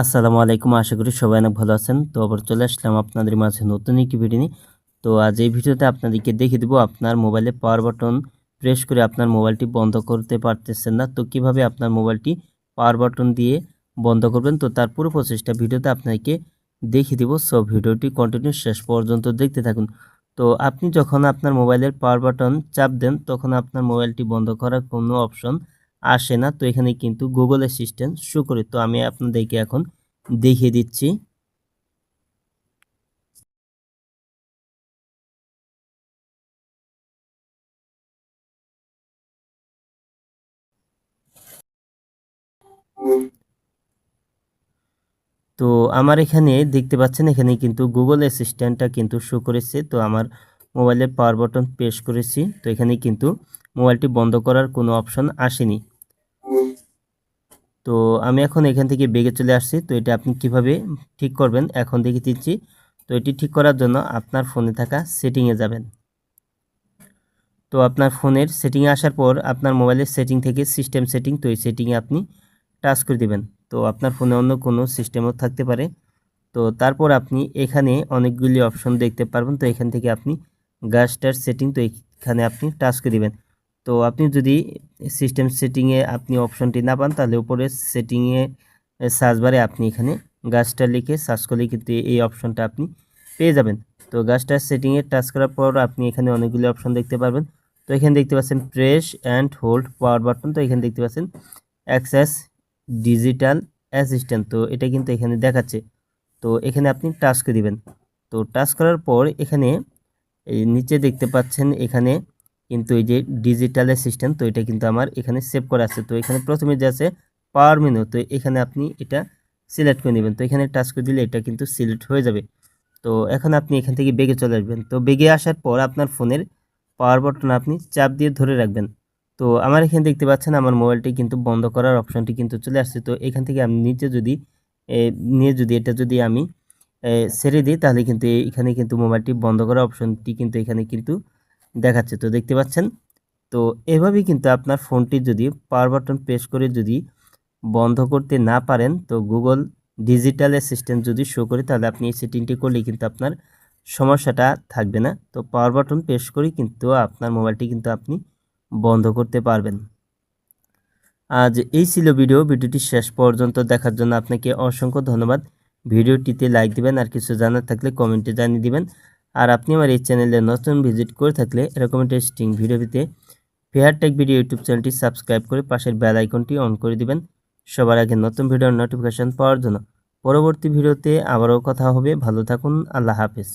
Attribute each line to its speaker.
Speaker 1: আসসালামু আলাইকুম, আশা করি সবাই অনেক ভালো আছেন। তো আবার চলে আসলাম আপনাদের মাঝে নতুন একটি ভিডিও নিয়ে। তো আজ এই ভিডিওতে আপনাদেরকে দেখিয়ে দেবো আপনার মোবাইলে পাওয়ার বাটন প্রেস করে আপনার মোবাইলটি বন্ধ করতে পারতেছেন না। তো কীভাবে আপনার মোবাইলটি পাওয়ার বাটন দিয়ে বন্ধ করবেন? তো তার পুরো প্রচেষ্টা ভিডিওতে আপনাকে দেখিয়ে দেবো। সব ভিডিওটি কন্টিনিউ শেষ পর্যন্ত দেখতে থাকুন। তো আপনি যখন আপনার মোবাইলের পাওয়ার বাটন চাপ দেন, তখন আপনার মোবাইলটি বন্ধ করার কোনো অপশন আসে না, তো এখানে কিন্তু গুগল অ্যাসিস্ট্যান্ট শো করে। তো আমি আপনাদেরকে এখন দেখিয়ে দিচ্ছি। তো আমার এখানে দেখতে পাচ্ছেন, এখানে কিন্তু গুগল অ্যাসিস্ট্যান্টটা কিন্তু শো করেছে। তো আমার মোবাইলে পাওয়ার বাটন প্রেস করেছি। তো এখানে কিন্তু মোবাইলটি বন্ধ করার কোনো অপশন আসেনি। তো আমি এখন এখান থেকে বেগে চলে আসছি। তো এটা আপনি কীভাবে ঠিক করবেন? এখন দেখে দিচ্ছি। তো এটি ঠিক করার জন্য আপনার ফোনে থাকা সেটিংয়ে যাবেন। তো আপনার ফোনের সেটিংয়ে আসার পর আপনার মোবাইলের সেটিং থেকে সিস্টেম সেটিং, তো এই সেটিংয়ে আপনি টাচ করে দেবেন। তো আপনার ফোনে অন্য কোনো সিস্টেমও থাকতে পারে। তো তারপর আপনি এখানে অনেকগুলি অপশন দেখতে পারবেন। তো এখান থেকে আপনি গাছটার সেটিং, তো এখানে আপনি টাচ করে দেবেন। তো আপনি যদি সিস্টেম সেটিংয়ে আপনি অপশনটি না পান, তাহলে উপরে সেটিংয়ে সার্চ বারে আপনি এখানে গাছটা লিখে সার্চ করলে কিন্তু এই অপশনটা আপনি পেয়ে যাবেন। তো গাছটার সেটিংয়ে টাচ করার পর আপনি এখানে অনেকগুলি অপশন দেখতে পারবেন। তো এখানে দেখতে পাচ্ছেন press and hold power button তো এখানে দেখতে পাচ্ছেন অ্যাক্সেস ডিজিটাল অ্যাসিস্ট্যান্ট তো এটা কিন্তু এখানে দেখাচ্ছে। তো এখানে আপনি টাচ করে দিবেন। তো টাচ করার পর এখানে নিচে দেখতে পাচ্ছেন এখানে কিন্তু এই যে ডিজিটাল সিস্টেম তো এটা কিন্তু আমার এখানে সেভ করা আছে। তো এখানে প্রথমে যে আছে পাওয়ার মেনু তো এখানে আপনি এটা সিলেক্ট করে নেবেন। তো এখানে টাচ করে দিলে এটা কিন্তু সিলেক্ট হয়ে যাবে। তো এখন আপনি এখান থেকে বেগে চলে আসবেন। তো বেগে আসার পর আপনার ফোনের পাওয়ার বাটন আপনি চাপ দিয়ে ধরে রাখবেন। তো আমার এখানে দেখতে পাচ্ছেন আমার মোবাইলটি কিন্তু বন্ধ করার অপশনটি কিন্তু চলে আসছে। তো এখান থেকে আমি নিচে যদি নিয়ে যদি এটা যদি আমি ছেড়ে দিই, তাহলে কিন্তু এখানে কিন্তু মোবাইলটি বন্ধ করার অপশনটি কিন্তু এখানে কিন্তু দেখাচ্ছে, তো দেখতে পাচ্ছেন? তো এভাবেই কিন্তু আপনার ফোনটি যদি পাওয়ার বাটন প্রেস করে যদি বন্ধ করতে না পারেন, তো গুগল ডিজিটাল অ্যাসিস্ট্যান্ট যদি শো করে, তাহলে আপনি এই সেটিংটি করলেই কিন্তু আপনার সমস্যাটা থাকবে না। তো পাওয়ার বাটন প্রেস করেই কিন্তু আপনার মোবাইলটি কিন্তু আপনি বন্ধ করতে পারবেন। আজ এই ছিল ভিডিও ভিডিওটি শেষ পর্যন্ত দেখার জন্য আপনাকে অসংখ্য ধন্যবাদ। ভিডিওটিতে লাইক দিবেন আর কিছু জানার থাকলে কমেন্টে জানিয়ে দিবেন। আর আপনি আমার এই চ্যানেলে নতুন ভিজিট করে থাকলে এরকম ইন্টারেস্টিং ভিডিও পেতে ফেয়ার টেক ভিডিও ইউটিউব চ্যানেলটি সাবস্ক্রাইব করে পাশের বেল আইকনটি অন করে দিবেন। সবার আগে নতুন ভিডিওর নোটিফিকেশান পাওয়ার জন্য পরবর্তী ভিডিওতে আবারও কথা হবে। ভালো থাকুন। আল্লাহ হাফেজ।